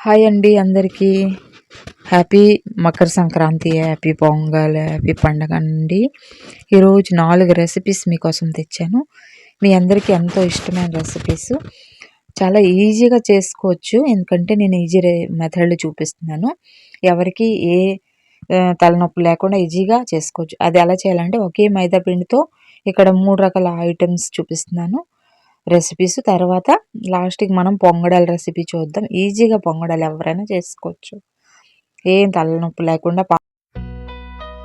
Hi అండి అందరికీ. Happy Makar Sankranti happy pongal happy పండగ అండి. ఈరోజు నాలుగు రెసిపీస్ మీకోసం తెచ్చాను. మీ అందరికీ ఎంతో ఇష్టమైన రెసిపీస్ చాలా ఈజీగా చేసుకోవచ్చు ఎందుకంటే నేను ఈజీ మెథడ్లు చూపిస్తున్నాను. ఎవరికి ఏ తలనొప్పి లేకుండా ఈజీగా చేసుకోవచ్చు. అది ఎలా చేయాలంటే ఒకే మైదా పిండితో ఇక్కడ మూడు రకాల ఐటమ్స్ చూపిస్తున్నాను. రెసిపీస్ తర్వాత లాస్ట్కి మనం పొంగడాల రెసిపీ చూద్దాం. ఈజీగా పొంగడాలు ఎవరైనా చేసుకోవచ్చు. ఏం తలనొప్పి లేకుండా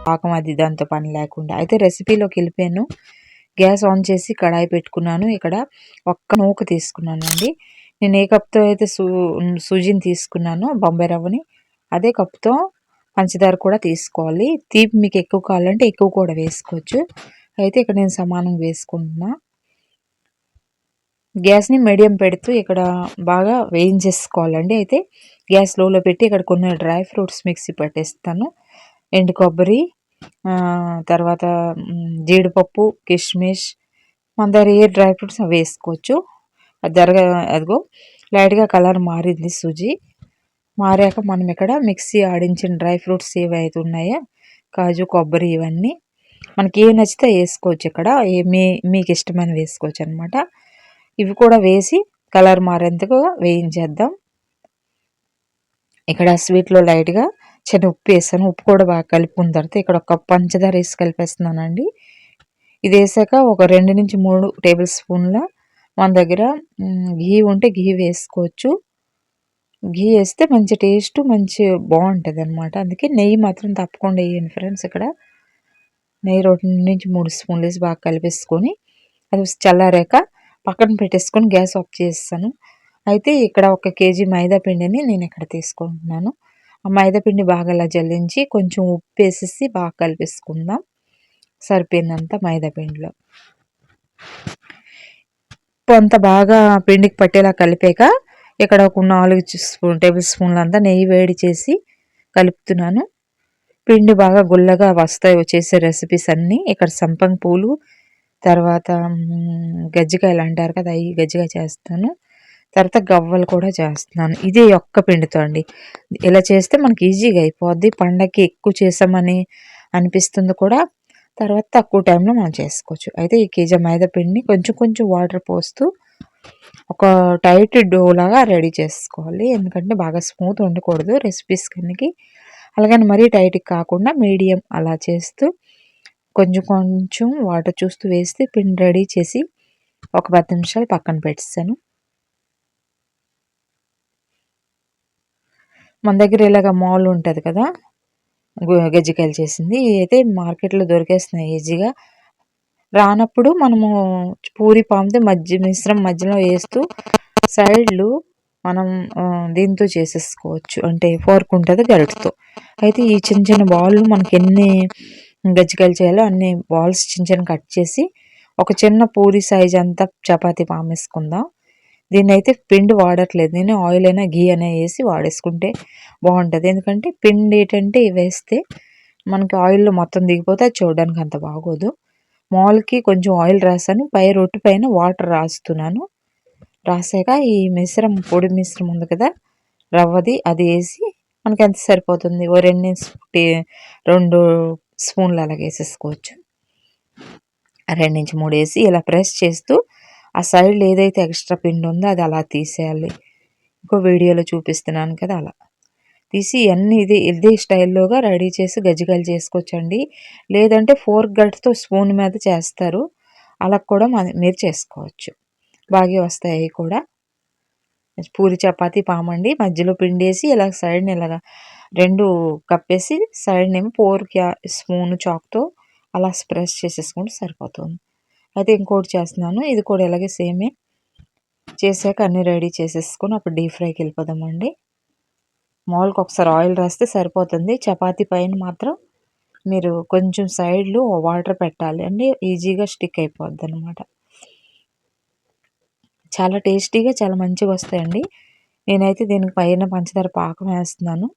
పాకం అది దాంతో పని లేకుండా. అయితే రెసిపీలోకి వెళ్ళిపోయాను. గ్యాస్ ఆన్ చేసి కడాయి పెట్టుకున్నాను. ఇక్కడ ఒక్క నూక తీసుకున్నాను అండి నేను ఏ కప్తో అయితే సూ సూజిని తీసుకున్నాను బొంబాయి రవ్వని అదే కప్తో పంచదార కూడా తీసుకోవాలి. తీపి మీకు ఎక్కువ కావాలంటే ఎక్కువ కూడా వేసుకోవచ్చు. అయితే ఇక్కడ నేను సమానం వేసుకుంటున్నా. గ్యాస్ని మీడియం పెడుతూ ఇక్కడ బాగా వేయించేసుకోవాలండి. అయితే గ్యాస్ లోలో పెట్టి ఇక్కడ కొన్ని డ్రై ఫ్రూట్స్ మిక్సీ పెట్టేస్తాను. ఎండు కొబ్బరి తర్వాత జీడిపప్పు కిష్మిష్ మన దగ్గర ఏ డ్రై ఫ్రూట్స్ అవి వేసుకోవచ్చు. అది జరగ అదిగో లైట్గా కలర్ మారింది సుజీ. మారాక మనం ఇక్కడ మిక్సీ ఆడించిన డ్రై ఫ్రూట్స్ ఏవైతే ఉన్నాయో కాజు కొబ్బరి ఇవన్నీ మనకి ఏ నచ్చితే వేసుకోవచ్చు ఇక్కడ. ఏ మీ మీకు ఇష్టమైన వేసుకోవచ్చు అనమాట ఇవి కూడా వేసి కలర్ మారేందుకు వేయించేద్దాం. ఇక్కడ స్వీట్లో లైట్గా చిన్న ఉప్పు వేసాను. ఉప్పు కూడా బాగా కలుపుకున్న తర్వాత ఇక్కడ ఒక పంచదార వేసి కలిపేస్తున్నానండి. ఇది వేసాక ఒక రెండు నుంచి మూడు టేబుల్ స్పూన్ల మన దగ్గర ఘీ ఉంటే ఘీ వేసుకోవచ్చు. ఘీ వేస్తే మంచి టేస్ట్ మంచి బాగుంటుంది అనమాట అందుకే నెయ్యి మాత్రం తప్పకుండా వేయండి ఫ్రెండ్స్ ఇక్కడ. నెయ్యి రెండు నుంచి మూడు స్పూన్లు వేసి బాగా కలిపేసుకొని అది చల్లారాక పక్కన పెట్టేసుకొని గ్యాస్ ఆఫ్ చేస్తాను. అయితే ఇక్కడ ఒక కేజీ మైదా పిండిని నేను ఇక్కడ తీసుకుంటున్నాను. ఆ మైదా పిండి బాగా జల్లించి కొంచెం ఉప్పు వేసేసి బాగా కలిపేసుకుందాం. సరిపోయిందంతా మైదా పిండిలో. కొంత బాగా పిండికి పట్టేలా కలిపాక ఇక్కడ ఒక నాలుగు స్పూన్ టేబుల్ స్పూన్లు అంతా నెయ్యి వేడి చేసి కలుపుతున్నాను. పిండి బాగా గుల్లగా వస్తాయి వచ్చేసే రెసిపీస్ అన్నీ ఇక్కడ సంపంగి పూలు తర్వాత గజ్జికాయలు అంటారు కదా అవి గజ్జికాయ చేస్తాను. తర్వాత గవ్వలు కూడా చేస్తున్నాను. ఇదే ఒక్క పిండితో అండి. ఇలా చేస్తే మనకి ఈజీగా అయిపోద్ది. పండగకి ఎక్కువ చేసామని అనిపిస్తుంది కూడా. తర్వాత తక్కువ టైంలో మనం చేసుకోవచ్చు. అయితే ఈ కేజీ మైదా పిండిని కొంచెం కొంచెం వాటర్ పోస్తూ ఒక టైట్ డో లాగా రెడీ చేసుకోవాలి. ఎందుకంటే బాగా స్మూత్ ఉండకూడదు రెసిపీస్ కిందకి. అలాగని మరీ టైట్కి కాకుండా మీడియం అలా చేస్తూ కొంచెం కొంచెం వాటర్ చూస్తూ వేస్తే పిండి రెడీ చేసి ఒక పది నిమిషాలు పక్కన పెట్టేస్తాను. మన దగ్గర ఇలాగ మాల్ ఉంటుంది కదా గజ్జికాయలు చేసింది. అయితే మార్కెట్లో దొరికేస్తున్నాయి ఈజీగా. రానప్పుడు మనము పూరి పాముతో మధ్య మిశ్రమం మధ్యలో వేస్తూ సైడ్లు మనం దీంతో చేసేసుకోవచ్చు. అంటే ఫోర్క్ ఉంటుంది గరిటతో అయితే ఈ చిన్న చిన్న బాల్ మనకి ఎన్ని గజ్జికాయలు చేయాలో అన్ని బాల్స్ చిన్న చిన్న కట్ చేసి ఒక చిన్న పూరి సైజ్ అంతా చపాతీ పామేసుకుందాం. దీన్ని అయితే పిండి వాడట్లేదు. నేను ఆయిల్ అయినా గీ అయినా వేసి వాడేసుకుంటే బాగుంటుంది. ఎందుకంటే పిండి ఏంటంటే వేస్తే మనకి ఆయిల్లో మొత్తం దిగిపోతే అది చూడడానికి అంత బాగోదు. మాల్కి కొంచెం ఆయిల్ రాసాను. పై రొట్టె పైన వాటర్ రాస్తున్నాను. రాసాక ఈ మిశ్రమం పొడి మిశ్రమం ఉంది కదా రవ్వది అది వేసి మనకి ఎంత సరిపోతుంది? ఓ రెండు రెండు స్పూన్లు అలాగే వేసేసుకోవచ్చు. రెండు నుంచి మూడు వేసి ఇలా ప్రెస్ చేస్తూ ఆ సైడ్లో ఏదైతే ఎక్స్ట్రా పిండి ఉందో అది అలా తీసేయాలి. ఇంకో వీడియోలో చూపిస్తున్నాను కదా అలా. తీసి అన్నీ ఇది ఇదే స్టైల్లోగా రెడీ చేసి గజ్జికాయలు చేసుకోవచ్చండి. లేదంటే ఫోర్ గట్తో స్పూన్ మీద చేస్తారు. అలా కూడా మీరు చేసుకోవచ్చు. బాగా వస్తాయి కూడా. పూరి చపాతి పామండి. మధ్యలో పిండేసి ఇలా సైడ్ని ఇలాగా రెండు కప్పేసి సైడ్నేమో ఫోర్ క్యా స్పూన్ చాక్తో అలా స్ప్రెస్ చేసేసుకుంటే సరిపోతుంది. అయితే ఇంకోటి చేస్తున్నాను. ఇది కూడా ఇలాగే సేమే. చేసాక అన్నీ రెడీ చేసేసుకొని అప్పుడు డీప్ ఫ్రైకి వెళ్ళిపోదామండి. మామూలుగా ఒకసారి ఆయిల్ రాస్తే సరిపోతుంది. చపాతీ పైన మాత్రం మీరు కొంచెం సైడ్లు వాటర్ పెట్టాలి. అండి ఈజీగా స్టిక్ అయిపోద్ది అనమాట చాలా టేస్టీగా చాలా మంచిగా వస్తాయండి. నేనైతే దీనికి పైన పంచదార పాకం వేస్తున్నాను.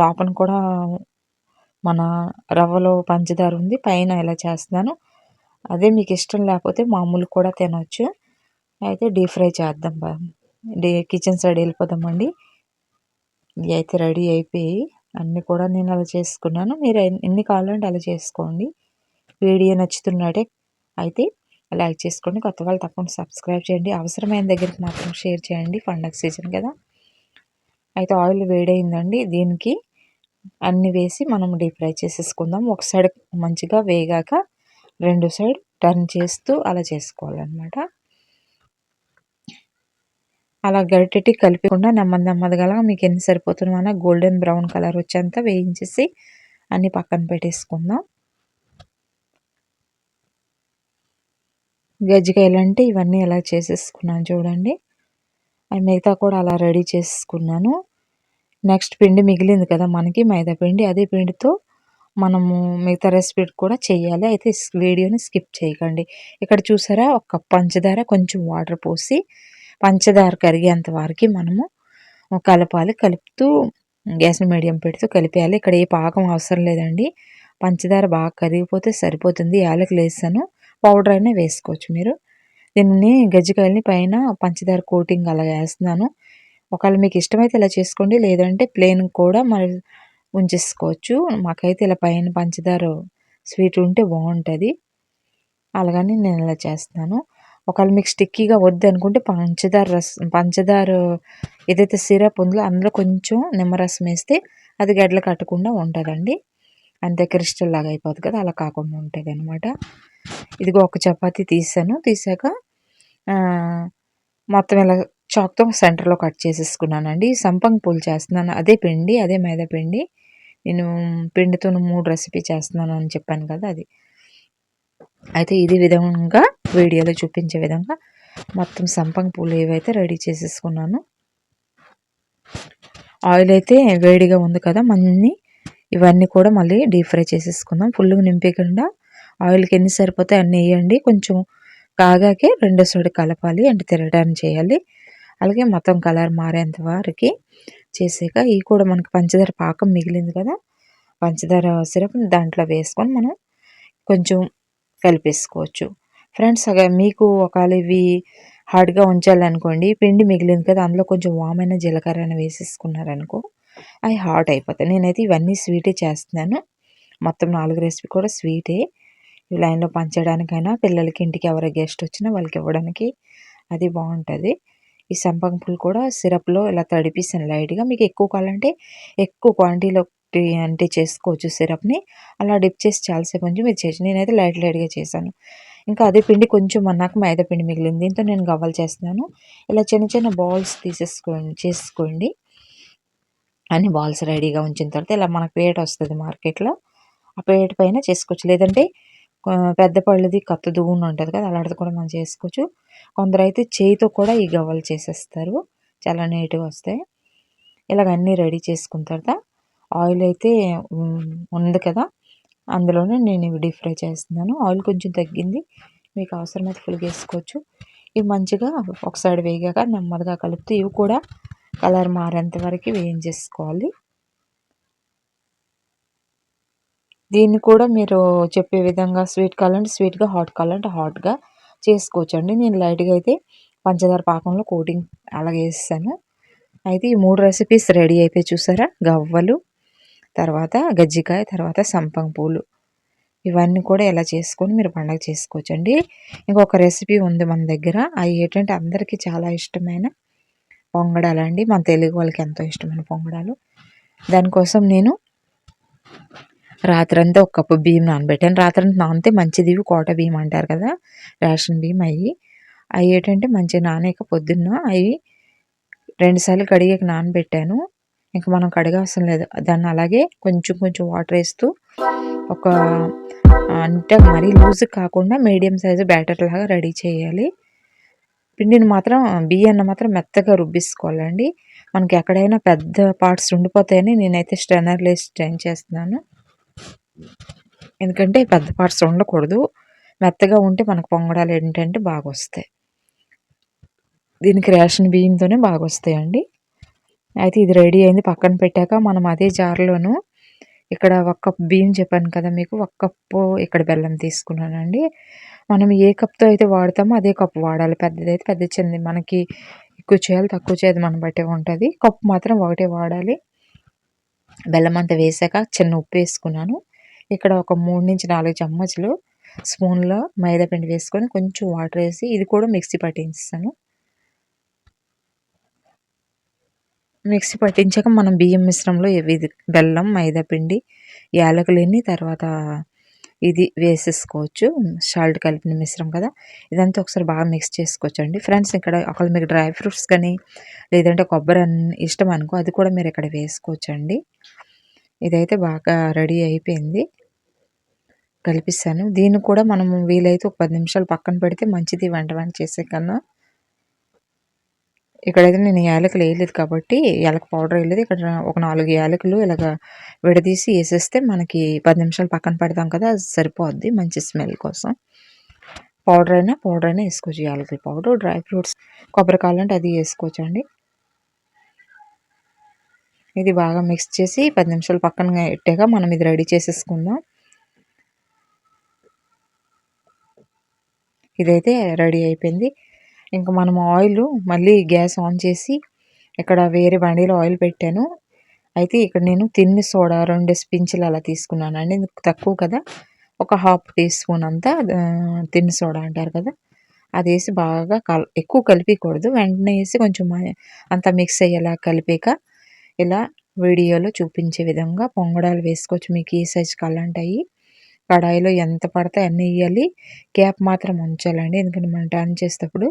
లోపల కూడా మన రవ్వలో పంచదార ఉంది పైన ఇలా చేస్తున్నాను. అదే మీకు ఇష్టం లేకపోతే మామూలు కూడా తినవచ్చు అయితే డీప్ ఫ్రై చేద్దాం డీ కిచెన్ సైడ్ వెళ్ళిపోదామండి. ఇవి అయితే రెడీ అయిపోయి అన్నీ కూడా నేను అలా చేసుకున్నాను. మీరు ఎన్ని కావాలంటే అలా చేసుకోండి. వీడియో నచ్చుతున్నట్టే అయితే లైక్ చేసుకోండి. కొత్త వాళ్ళు తప్పకుండా సబ్స్క్రైబ్ చేయండి. అవసరమైన దగ్గరికి మాత్రం షేర్ చేయండి. పండగ సీజన్ కదా. అయితే ఆయిల్ వేడైందండి. దీనికి అన్ని వేసి మనం డీప్ ఫ్రై చేసేసుకుందాం. ఒక సైడ్ మంచిగా వేగాక రెండు సైడ్ టర్న్ చేస్తూ అలా చేసుకోవాలన్నమాట. అలా గరిటెట్టి కలిపకుండా నెమ్మది నెమ్మదిగా మీకు ఎన్ని సరిపోతున్నా గోల్డెన్ బ్రౌన్ కలర్ వచ్చేంత వేయించేసి అన్ని పక్కన పెట్టేసుకుందాం. గజ్జికాయలు అంటే ఇవన్నీ ఎలా చేసేసుకున్నాను చూడండి. అండ్ మిగతా కూడా అలా రెడీ చేసుకున్నాను. నెక్స్ట్ పిండి మిగిలింది కదా మనకి మైదా పిండి. అదే పిండితో మనము మిగతా రెసిపీ కూడా చేయాలి అయితే వీడియోని స్కిప్ చేయకండి. ఇక్కడ చూసారా? ఒక పంచదార కొంచెం వాటర్ పోసి పంచదార కరిగేంత వరకు మనము కలపాలి. కలుపుతూ గ్యాస్ని మీడియం పెడుతూ కలిపేయాలి. ఇక్కడ ఏ పాకం అవసరం లేదండి. పంచదార బాగా కరిగిపోతే సరిపోతుంది. యాలకులు వేసాను. పౌడర్ అయినా వేసుకోవచ్చు మీరు. దీన్ని గజ్జికాయలని పైన పంచదార కోటింగ్ అలా వేస్తున్నాను. ఒకవేళ మీకు ఇష్టమైతే ఇలా చేసుకోండి లేదంటే ప్లెయిన్ కూడా మరి ఉంచేసుకోవచ్చు. మాకైతే ఇలా పైన పంచదార స్వీట్ ఉంటే బాగుంటుంది. అలాగని నేను ఇలా చేస్తున్నాను. ఒకవేళ మీకు స్టిక్కీగా వద్దు అనుకుంటే పంచదార రసం పంచదార ఏదైతే సిరప్ ఉందో అందులో కొంచెం నిమ్మరసం వేస్తే అది గడ్డలు కట్టకుండా ఉంటుందండి. అంతే క్రిస్టల్ లాగా అయిపోతుంది కదా అలా కాకుండా ఉంటుంది అనమాట ఇదిగో ఒక చపాతి తీసాను. తీసాక మొత్తం ఇలా చాక్తో సెంటర్లో కట్ చేసేసుకున్నానండి. సంపంగి పూలు చేస్తున్నాను. అదే పిండి అదే మైదా పిండి. నేను పిండితో మూడు రెసిపీ చేస్తున్నాను అని చెప్పాను కదా అది. అయితే ఇది విధంగా వీడియోలో చూపించే విధంగా మొత్తం సంపంగి పూలు ఏవైతే రెడీ చేసేసుకున్నాను ఆయిల్ అయితే వేడిగా ఉంది కదా మన్ని ఇవన్నీ కూడా మళ్ళీ డీప్ ఫ్రై చేసేసుకుందాం. ఫుల్గా నింపేయకుండా ఆయిల్కి ఎన్ని సరిపోతాయి అన్నీ వేయండి. కొంచెం కాగాకే రెండోసారి కలపాలి. అంటే తిరగడానికి చేయాలి. అలాగే మొత్తం కలర్ మారేంత వరకు చేసాక ఇవి కూడా మనకి పంచదార పాకం మిగిలింది కదా పంచదార సిరప్ దాంట్లో వేసుకొని మనం కొంచెం కలిపేసుకోవచ్చు. ఫ్రెండ్స్ మీకు ఒకవేళ ఇవి హార్డ్గా ఉంచాలనుకోండి పిండి మిగిలింది కదా అందులో కొంచెం వామైన జీలకర్ర వేసేసుకున్నారనుకో అవి హాట్ అయిపోతాయి. నేనైతే ఇవన్నీ స్వీటే చేస్తున్నాను. మొత్తం నాలుగు రెసిపీ కూడా స్వీటే. ఈ లైన్లో పంచడానికైనా పిల్లలకి ఇంటికి ఎవరు గెస్ట్ వచ్చినా వాళ్ళకి ఇవ్వడానికి అది బాగుంటుంది. ఈ సంపంగి పూలు కూడా సిరప్లో ఇలా తడిపిస్తాను లైట్గా. మీకు ఎక్కువ కావాలంటే ఎక్కువ క్వాంటిటీలో అంటే చేసుకోవచ్చు సిరప్ని. అలా డిప్ చేసి చాలాసేపు కొంచెం మీరు చేసి నేనైతే లైట్ లైట్గా చేశాను. ఇంకా అదే పిండి కొంచెం అన్నాక మైదా పిండి మిగిలింది. దీంతో నేను గవ్వలు చేస్తున్నాను. ఇలా చిన్న చిన్న బాల్స్ తీసేసుకోండి చేసుకోండి అన్ని బాల్స్ రెడీగా ఉంచిన తర్వాత ఇలా మనకు పేట వస్తుంది మార్కెట్లో. ఆ పేట పైన చేసుకోవచ్చు. లేదంటే పెద్ద పళ్ళది కత్త దువ్వున ఉంటుంది కదా అలాంటిది కూడా మనం చేసుకోవచ్చు. కొందరు అయితే చేయితో కూడా ఈ గవ్వలు చేసేస్తారు. చాలా నీట్గా వస్తాయి. ఇలాగ అన్నీ రెడీ చేసుకున్న తర్వాత ఆయిల్ అయితే ఉంది కదా అందులోనే నేను ఇవి డీప్ ఫ్రై చేస్తున్నాను. ఆయిల్ కొంచెం తగ్గింది. మీకు అవసరమైతే ఫుల్గా వేసుకోవచ్చు. ఇవి మంచిగా ఒక సైడ్ వేగాక నెమ్మదిగా కలుపుతూ ఇవి కూడా కలర్ మారేంత వరకు వేయించేసుకోవాలి. దీన్ని కూడా మీరు చెప్పే విధంగా స్వీట్ కావాలంటే స్వీట్గా హాట్ కావాలంటే హాట్గా చేసుకోవచ్చండి. నేను లైట్గా అయితే పంచదార పాకంలో కోటింగ్ అలాగే వేసాను అయితే ఈ మూడు రెసిపీస్ రెడీ అయితే చూసారా? గవ్వలు తర్వాత గజ్జికాయ తర్వాత సంపంగ పూలు. ఇవన్నీ కూడా ఎలా చేసుకొని మీరు పండగ చేసుకోవచ్చండి. ఇంకొక రెసిపీ ఉంది మన దగ్గర. అవి ఏంటంటే అందరికీ చాలా ఇష్టమైన పొంగడాలండి మన తెలుగు వాళ్ళకి ఎంతో ఇష్టమైన పొంగడాలు. దానికోసం నేను రాత్రంతా ఒక కప్పు బియ్యం నానబెట్టాను. రాత్రంతా నానితే మంచిది కోట బియ్యం అంటారు కదా రేషన్ బియ్యం అవి అవి ఏంటంటే మంచిగా నానేక పొద్దున్న అవి రెండుసార్లు కడిగాక నానబెట్టాను. ఇంకా మనం కడగవసరం లేదు. దాన్ని అలాగే కొంచెం కొంచెం వాటర్ వేస్తూ ఒక అంటే మరీ లూజ్ కాకుండా మీడియం సైజు బ్యాటర్ లాగా రెడీ చేయాలి. పిండిని మాత్రం బియ్యాన్ని మాత్రం మెత్తగా రుబ్బిసుకోవాలండి. మనకి ఎక్కడైనా పెద్ద పార్ట్స్ ఉండిపోతాయని నేనైతే స్టెనర్లో స్టెన్ చేస్తున్నాను. ఎందుకంటే పెద్ద పార్ట్స్ ఉండకూడదు. మెత్తగా ఉంటే మనకు పొంగడాలు ఏంటంటే బాగా వస్తాయి దీనికి రేషన్ బియ్యంతోనే బాగా వస్తాయండి అయితే ఇది రెడీ అయింది. పక్కన పెట్టాక మనం అదే జార్లోను ఇక్కడ ఒక కప్ బియ్యం చెప్పాను కదా మీకు ఒక కప్పు ఇక్కడ బెల్లం తీసుకున్నానండి. మనం ఏ కప్తో అయితే వాడతామో అదే కప్పు వాడాలి. పెద్దదైతే పెద్ద చిన్నది. మనకి ఎక్కువ చేయాలి తక్కువ చేయాలి మనం బట్టే ఉంటుంది. కప్పు మాత్రం ఒకటే వాడాలి. బెల్లం అంతా వేసాక చిన్న ఉప్పు వేసుకున్నాను. ఇక్కడ ఒక మూడు నుంచి నాలుగు చమ్మచ్లు స్పూన్లో మైదాపిండి వేసుకొని కొంచెం వాటర్ వేసి ఇది కూడా మిక్సీ పట్టించాను మిక్సీ పట్టించాక మనం బియ్యం మిశ్రమంలో ఇది బెల్లం మైదాపిండి యాలకులన్నీ తర్వాత ఇది వేసేసుకోవచ్చు. సాల్ట్ కలిపిన మిశ్రం కదా. ఇదంతా ఒకసారి బాగా మిక్స్ చేసుకోవచ్చు అండి ఫ్రెండ్స్ ఇక్కడ ఒకవేళ మీకు డ్రై ఫ్రూట్స్ కానీ లేదంటే కొబ్బరి ఇష్టం అనుకో అది కూడా మీరు ఇక్కడ వేసుకోవచ్చు అండి ఇదైతే బాగా రెడీ అయిపోయింది. కలిపిస్తాను. దీన్ని కూడా మనం వీలైతే ఒక పది నిమిషాలు పక్కన పెడితే మంచిది వెంట వంట చేసే కన్నా. ఇక్కడైతే నేను యాలకులు వేయలేదు కాబట్టి యాలక పౌడర్ వేయలేదు. ఇక్కడ ఒక నాలుగు యాలకులు ఇలాగ విడదీసి వేసేస్తే మనకి పది నిమిషాలు పక్కన పెడతాం కదా అది సరిపోద్ది మంచి స్మెల్ కోసం. పౌడర్ అయినా పౌడర్ అయినా వేసుకోవచ్చు. యాలకుల పౌడర్ డ్రై ఫ్రూట్స్ కొబ్బరికాయలు అంటే అది వేసుకోవచ్చు అండి ఇది బాగా మిక్స్ చేసి పది నిమిషాలు పక్కన పెట్టాక మనం ఇది రెడీ చేసేసుకుందాం. ఇదైతే రెడీ అయిపోయింది. ఇంకా మనం ఆయిల్ మళ్ళీ గ్యాస్ ఆన్ చేసి ఇక్కడ వేరే బండిలో ఆయిల్ పెట్టాను. అయితే ఇక్కడ నేను తిన్ని సోడా రెండు స్పించ్లు అలా తీసుకున్నాను. అండి తక్కువ కదా. ఒక హాఫ్ టీ స్పూన్ అంతా తిన్ని సోడా అంటారు కదా. అది వేసి బాగా కల్ ఎక్కువ కలిపికూడదు. వెంటనే వేసి కొంచెం అంతా మిక్స్ అయ్యేలా కలిపాక ఇలా వీడియోలో చూపించే విధంగా పొంగడాలు వేసుకోవచ్చు. మీకు ఏ సైజు కళ్ళంటాయి. కడాయిలో ఎంత పడితే అన్నీ వేయాలి గ్యాప్ మాత్రం ఉంచాలండి. ఎందుకంటే మనం టర్న్ చేసేటప్పుడు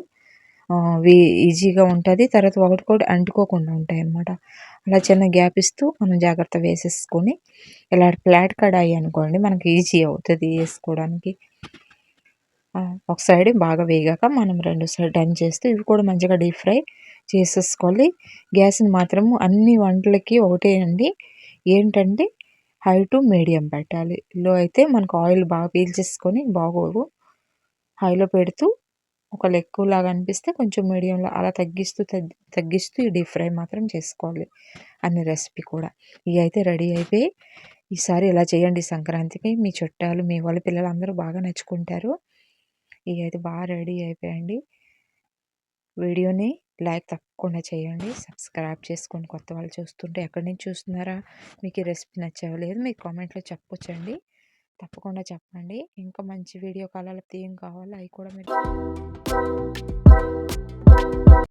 ఈజీగా ఉంటుంది. తర్వాత ఒకటి కూడా అంటుకోకుండా ఉంటాయి అన్నమాట అలా చిన్న గ్యాప్ ఇస్తూ మనం జాగ్రత్త వేసేసుకొని ఇలా ఫ్లాట్ కడాయి అనుకోండి మనకి ఈజీ అవుతుంది వేసుకోవడానికి. ఒక సైడ్ బాగా వేగాక మనం రెండు సైడ్ టర్న్ చేస్తూ ఇవి కూడా మంచిగా డీప్ ఫ్రై చేసేసుకోవాలి. గ్యాస్ని మాత్రం అన్ని వంటలకి ఒకటే అండి. ఏంటంటే హై టు మీడియం పెట్టాలి. లో అయితే మనకు ఆయిల్ బాగా పీల్చేసుకొని బాగోదు హైలో పెడుతూ ఒక ఎక్కువలాగా అనిపిస్తే కొంచెం మీడియంలో అలా తగ్గిస్తూ తగ్గిస్తూ ఈ డీప్ ఫ్రై మాత్రం చేసుకోవాలి అన్ని రెసిపీ కూడా. ఇవి అయితే రెడీ అయిపోయి ఈసారి ఇలా చేయండి సంక్రాంతికి? మీ చుట్టాలు మీ వాళ్ళ పిల్లలు అందరూ బాగా నచ్చుకుంటారు. ఇవి అయితే బాగా రెడీ అయిపోయండి వీడియోని లైక్ తప్పకుండా చేయండి. సబ్స్క్రైబ్ చేసుకొని కొత్త వాళ్ళు చూస్తుంటే ఎక్కడి నుంచి చూస్తున్నారా? మీకు ఈ రెసిపీ నచ్చావో? లేదు మీరు కామెంట్లో చెప్పొచ్చండి. తప్పకుండా చెప్పండి. ఇంకా మంచి వీడియో కాలాలు ఏం కావాలి? అవి కూడా మీరు